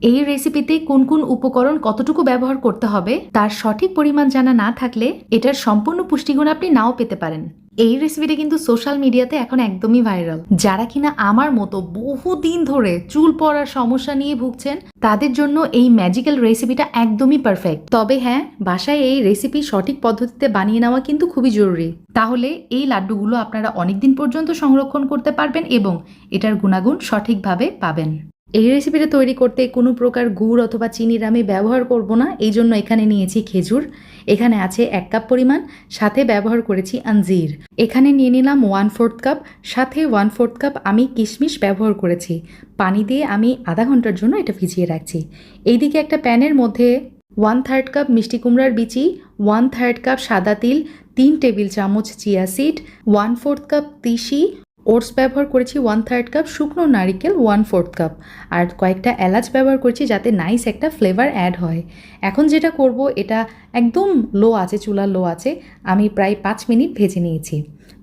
এই রেসিপিতে কোন কোন উপকরণ কতটুকু ব্যবহার করতে হবে, তার সঠিক পরিমাণ জানা না থাকলে এটার সম্পূর্ণ পুষ্টিগুণ আপনি নাও পেতে পারেন। এই রেসিপিটা কিন্তু সোশ্যাল মিডিয়াতে এখন একদমই ভাইরাল যারা কিনা আমার মতো বহুদিন ধরে চুল পড়ার সমস্যা নিয়ে ভুগছেন, তাদের জন্য এই ম্যাজিক্যাল রেসিপিটা একদমই পারফেক্ট তবে হ্যাঁ বাসায় এই রেসিপি সঠিক পদ্ধতিতে বানিয়ে নেওয়া কিন্তু খুবই জরুরি। তাহলে এই লাড্ডুগুলো আপনারা অনেকদিন পর্যন্ত সংরক্ষণ করতে পারবেন এবং এটার গুণাগুণ সঠিকভাবে পাবেন। এই রেসিপিটা তৈরি করতে কোনো প্রকার গুড় অথবা চিনির আমি ব্যবহার করব না, এই জন্য এখানে নিয়েছি খেজুর। এখানে আছে এক কাপ পরিমাণ, সাথে ব্যবহার করেছি আঞ্জির। এখানে নিয়ে নিলাম ওয়ান ফোর্থ কাপ সাথে ওয়ান ফোর্থ কাপ আমি কিশমিশ ব্যবহার করেছি। পানি দিয়ে আমি আধা ঘণ্টার জন্য এটা ভিজিয়ে রাখছি। এইদিকে একটা প্যানের মধ্যে ওয়ান থার্ড কাপ মিষ্টি কুমড়ার বিচি ওয়ান থার্ড কাপ সাদা তিল, তিন টেবিল চামচ chia seed one fourth cup তিসি ওটস ব্যবহার করেছি ওয়ান থার্ড কাপ শুকনো নারিকেল ওয়ান ফোর্থ কাপ আর কয়েকটা এলাচ ব্যবহার করেছি যাতে নাইস একটা ফ্লেভার অ্যাড হয়। এখন যেটা করব, এটা একদম লো আছে চুলা লো আছে। আমি প্রায় পাঁচ মিনিট ভেজে নিয়েছি।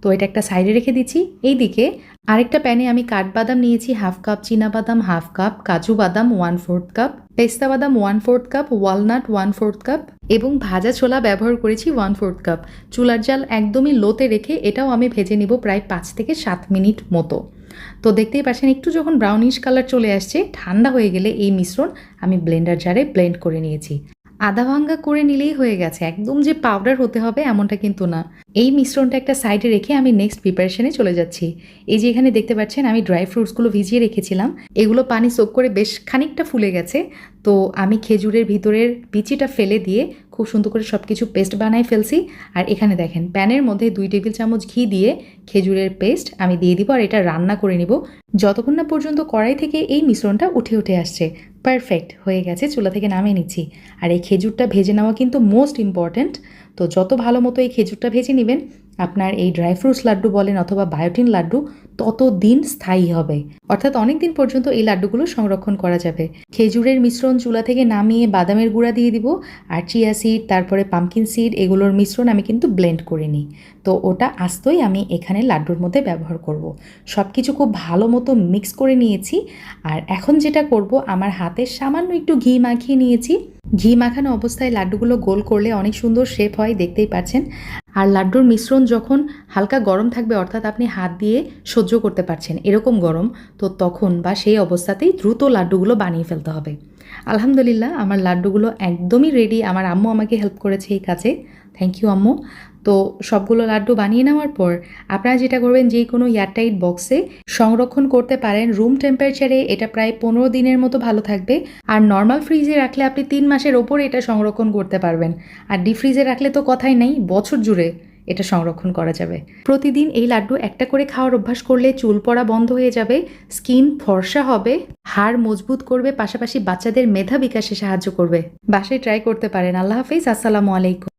তো এটা একটা সাইডে রেখে দিচ্ছি। এইদিকে আরেকটা প্যানে আমি কাঠবাদাম নিয়েছি, হাফ কাপ বাদাম হাফ কাপ, কাজু বাদাম ওয়ান ফোর্থ কাপ পেস্তা বাদাম one fourth cup walnut one fourth cup এবং ভাজা ছোলা ব্যবহার করেছি ওয়ান ফোর্থ কাপ চুলার জাল একদমই লোতে রেখে এটাও আমি ভেজে নিব প্রায় পাঁচ থেকে সাত মিনিট মতো। তো দেখতেই পাচ্ছেন, একটু যখন ব্রাউনিশ কালার চলে আসছে, ঠান্ডা হয়ে গেলে এই মিশ্রণ আমি ব্লেন্ডার জারে ব্লেন্ড করে নিয়েছি। আদা ভাঙ্গা করে নিলেই হয়ে গেছে। একদম যে পাউডার হতে হবে এমনটা কিন্তু না। এই মিশ্রণটা একটা সাইডে রেখে আমি নেক্সট প্রিপারেশনে চলে যাচ্ছি। এই যে এখানে দেখতে পাচ্ছেন, আমি ড্রাই ফ্রুটসগুলো ভিজিয়ে রেখেছিলাম। এগুলো পানি সোক করে বেশ খানিকটা ফুলে গেছে। তো আমি খেজুরের ভিতরের বিচিটা ফেলে দিয়ে খুব সুন্দর করে সব কিছু পেস্ট বানাই ফেলছি। আর এখানে দেখেন, প্যানের মধ্যে দুই টেবিল চামচ ঘি দিয়ে খেজুরের পেস্ট আমি দিয়ে দিব আর এটা রান্না করে নিব। যতক্ষণ না পর্যন্ত কড়াই থেকে এই মিশ্রণটা উঠে উঠে আসছে পারফেক্ট হয়ে গেছে, চুলা থেকে নামিয়ে নিচ্ছি। আর এই খেজুরটা ভেজে নেওয়া কিন্তু মোস্ট ইম্পর্ট্যান্ট তো যত ভালো মতো এই খেজুরটা ভেজে নেবেন আপনার এই ড্রাই ফ্রুটস লাড্ডু বলেন অথবা বায়োটিন লাড্ডু তত দিন স্থায়ী হবে। অর্থাৎ অনেক দিন পর্যন্ত এই লাড্ডুগুলো সংরক্ষণ করা যাবে। খেজুরের মিশ্রণ চুলা থেকে নামিয়ে বাদামের গুঁড়া দিয়ে দিব আর চিয়া সিড তারপরে পামকিন সিড এগুলোর মিশ্রণ আমি কিন্তু ব্লেন্ড করে নিই। তো ওটা আস্তই আমি এখানে লাড্ডুর মধ্যে ব্যবহার করব। সব কিছু খুব ভালো মতো মিক্স করে নিয়েছি। আর এখন যেটা করব, আমার হাতে সামান্য একটু ঘি মাখিয়ে নিয়েছি। ঘি মাখানো অবস্থায় লাড্ডুগুলো গোল করলে অনেক সুন্দর শেপ হয়, দেখতেই পাচ্ছেন। আর লাড্ডুর মিশ্রণ যখন হালকা গরম থাকবে, অর্থাৎ আপনি হাত দিয়ে সহ্য করতে পারছেন এরকম গরম, তো তখন বা সেই অবস্থাতেই দ্রুত লাড্ডুগুলো বানিয়ে ফেলতে হবে। আলহামদুলিল্লাহ, আমার লাড্ডুগুলো একদমই রেডি আমার আম্মু আমাকে হেল্প করেছে এই কাজে। থ্যাংক ইউ আম্মু। তো সবগুলো লাড্ডু বানিয়ে নেওয়ার পর আপনারা যেটা করবেন, যে কোনো এয়ারটাইট বক্সে সংরক্ষণ করতে পারেন। রুম টেম্পারেচারে এটা প্রায় পনেরো দিনের মতো ভালো থাকবে। আর নর্মাল ফ্রিজে রাখলে আপনি তিন মাসের ওপর এটা সংরক্ষণ করতে পারবেন। আর ডিপ ফ্রিজে রাখলে তো কথাই নেই, বছর জুড়ে এটা সংরক্ষণ করা যাবে। প্রতিদিন এই লাড্ডু একটা করে খাওয়ার অভ্যাস করলে চুল পড়া বন্ধ হয়ে যাবে, স্কিন ফর্সা হবে, হাড় মজবুত করবে, পাশাপাশি বাচ্চাদের মেধা বিকাশে সাহায্য করবে। বাসায় ট্রাই করতে পারেন। আল্লাহ হাফিজ, আসসালামু আলাইকুম।